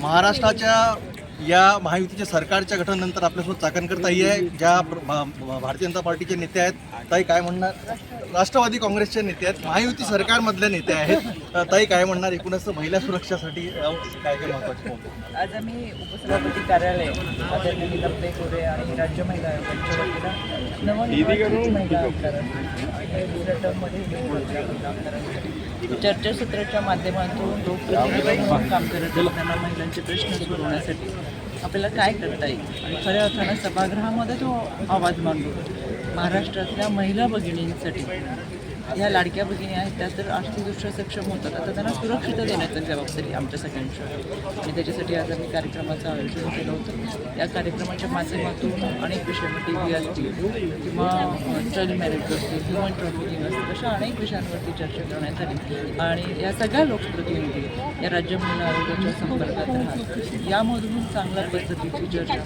महाराष्ट्राच्या या महायुतीच्या सरकारच्या गठनानंतर आपल्यासोबत चाकणकर ताई आहे ज्या भारतीय जनता पार्टीचे नेते आहेत. ताई काय म्हणणार? राष्ट्रवादी काँग्रेसचे नेते आहेत. महायुती सरकारमधल्या नेते आहेत. ताई काय म्हणणार? एकूणच महिला सुरक्षासाठी काय काय महत्त्वाचे आज आम्ही उपसभापती कार्यालय आदरणीय नीलमताई आणि राज्य महिला आयोगाच्या वतीनं नवनिर्वाचित महिला आमदारांसाठी दुसऱ्या टर्ममध्ये आमदारांसाठी चर्चासत्राच्या माध्यमातून लोकप्रतिनिधी म्हणून काम करत असताना महिलांचे प्रश्न सोडवण्यासाठी आपल्याला काय करता येईल? आणि खऱ्या अर्थानं सभागृहामध्ये तो आवाज मांडू. महाराष्ट्रातल्या महिला भगिनींसाठी ह्या लाडक्या भगिनी आहेत त्या तर आर्थिकदृष्ट्या सक्षम होतात. आता त्यांना सुरक्षित देण्याची जबाबदारी आमच्या सगळ्यांची आहे. आणि त्याच्यासाठी आज आम्ही कार्यक्रमाचं आयोजन केलं होतं. या कार्यक्रमाच्या माध्यमातून अनेक विषय टी व्ही असतील किंवा चाइल्ड मॅरेज असतील ह्युमन ट्रॅफिकिंग असतील अशा अनेक विषयांवरती चर्चा करण्यात आली. आणि या सगळ्या लोकप्रतिनिधी या राज्य महिला आयोगाच्या संपर्कात राहतात यामधून चांगल्या पद्धतीची चर्चा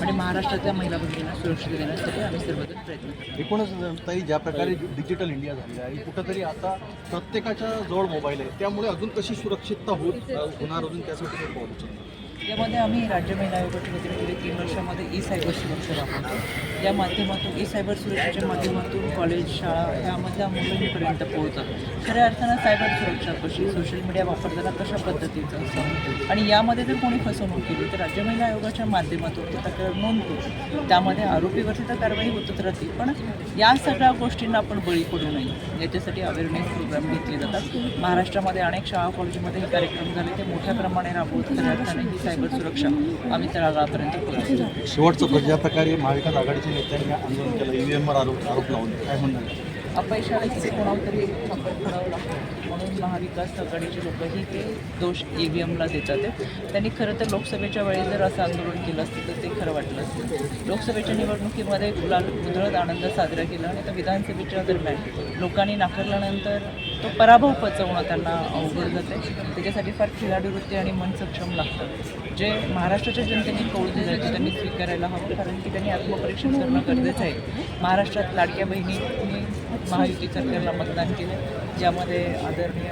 आणि महाराष्ट्रातल्या महिला भगिनींना सुरक्षित देण्यासाठी आम्ही सर्वजण प्रयत्न एकूणच ताई ज्या प्रकारे डिजिटल इंडिया झाली आहे. कुठंतरी आता प्रत्येकाच्या जवळ मोबाईल आहे. त्यामुळे अजून कशी सुरक्षितता होत होणार अजून त्यासाठी पाहू शकतो यामध्ये आम्ही राज्य महिला आयोगाच्या वतीने गेले तीन वर्षामध्ये ई सायबर सुरक्षा राबवतो. या माध्यमातून ई सायबर सुरक्षेच्या माध्यमातून कॉलेज शाळा यामधल्या मुलांपर्यंत पोहोचतात खऱ्या अर्थानं सायबर सुरक्षा कशी सोशल मीडिया वापरताना कशा पद्धतीचं असतं आणि यामध्ये जर कोणी फसवणूक केली तर राज्य महिला आयोगाच्या माध्यमातून ती तक्रार नोंदतो त्यामध्ये आरोपीवरती तर कारवाई होतच राहते पण या सगळ्या गोष्टींना आपण बळी पडू नये. याच्यासाठी अवेअरनेस प्रोग्राम घेतले जातात. महाराष्ट्रामध्ये अनेक शाळा कॉलेजमध्ये हे कार्यक्रम झाले ते मोठ्या प्रमाणे राबवत खऱ्या अर्थाने ही सायबर सुरक्षा. आम्ही तळागाळापर्यंत पोहोचतो शेवटचं प्र- ज्या प्रकारे महाविकास आघाडीच्या नेत्यांनी आंदोलन केलं ईव्हीएमवर आरोप आरोप लावून. काय म्हणणार? अपयशाला किती कोणाला तरी खापर फोडावं लागतं. म्हणून महाविकास आघाडीचे लोकही ते दोष ई व्ही एमला देतात त्यांनी खरं तर लोकसभेच्या वेळी जर असं आंदोलन केलं असतं तर ते खरं वाटलं असतं. लोकसभेच्या निवडणुकीमध्ये गुलाल उधळत आनंद साजरा केला आणि आता विधानसभेच्या दरम्यान लोकांनी नाकारल्यानंतर तो पराभव पचवणं त्यांना अवघड जाते त्याच्यासाठी फार खिलाडूवृत्ती आणि मन सक्षम लागतं. जे महाराष्ट्राच्या जनतेने कौल दिलं आहे स्वीकारायला हवं कारण की त्यांनी आत्मपरीक्षण करणं गरजेचं आहे. महाराष्ट्रात लाडक्या बहिणींनी महायुती सरकारला मतदान केलं ज्यामध्ये आदरणीय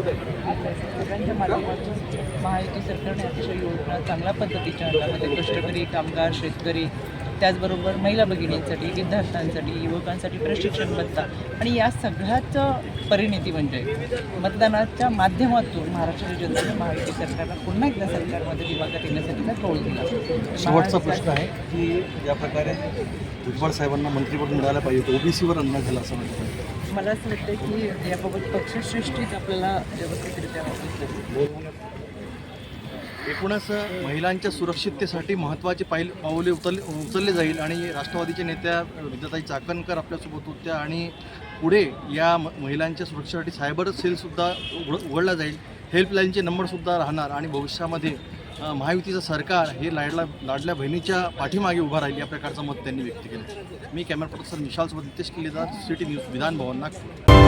सगळ्यांच्या माध्यमातून महायुती सरकारने अतिशय योजना चांगल्या पद्धतीच्या आणल्यामध्ये कष्टकरी कामगार शेतकरी त्याचबरोबर महिला भगिनींसाठी विद्यार्थ्यांसाठी युवकांसाठी प्रशिक्षण भत्ता. आणि या सगळ्याचं परिणिती म्हणजे मतदानाच्या माध्यमातून महाराष्ट्राच्या जनतेने महायुती सरकारला पुन्हा एकदा सरकारमध्ये दिवाळात येण्यासाठीचा कौल दिला. शेवटचा प्रश्न आहे की ज्या प्रकारे भुजबळ साहेबांना मंत्रिपद मिळालं पाहिजे ओबीसीवर अन्याय झाला असं म्हणतात मला असं वाटतं की याबाबत पक्षश्रेष्ठीच आपल्याला व्यवस्थितरित्या एकूणच महिलांच्या सुरक्षिततेसाठी महत्त्वाचे पाईल पाऊले उचलले उचलले जाईल आणि राष्ट्रवादीच्या नेत्या विद्याताई चाकणकर आपल्यासोबत होत्या आणि पुढे या म- महिलांच्या सुरक्षेसाठी सायबर सेलसुद्धा उघड उघडला जाईल. हेल्पलाईनचे नंबरसुद्धा राहणार आणि भविष्यामध्ये महायुतीचं सरकार हे लाडला लाडल्या बहिणीच्या पाठीमागे उभं राहील या प्रकारचं मत त्यांनी व्यक्त केलं. मी कॅमेरा पर्सन विशालसोबत नितेश किल्लेदार सिटी न्यूज विधान भवन नागपूर.